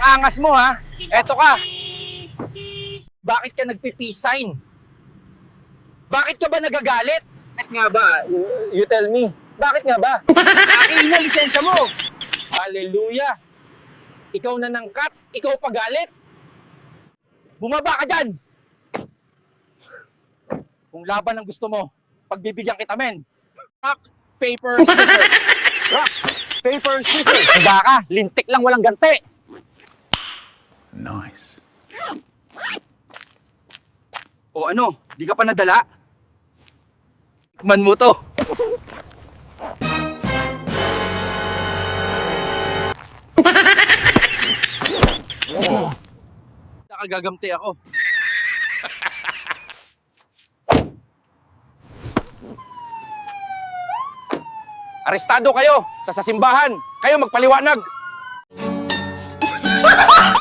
Ang angas mo ha. Eto ka. Bakit ka nagpi-peace sign? Bakit ka ba nagagalit? Bakit nga ba? You tell me. Bakit nga ba? Akin na lisensya mo. Hallelujah. Ikaw na nangkat, ikaw pa galit. Bumaba ka dyan. Kung laban ang gusto mo, pagbibigyan kita men. Rock, paper, scissors. Rock, paper, scissors. Handa ka, lintik lang walang gante. Nice. O ano, di ka pa nadala? Man mo to. Nakagagamti ako. Arestado kayo sa sasimbahan. Kayo magpaliwanag.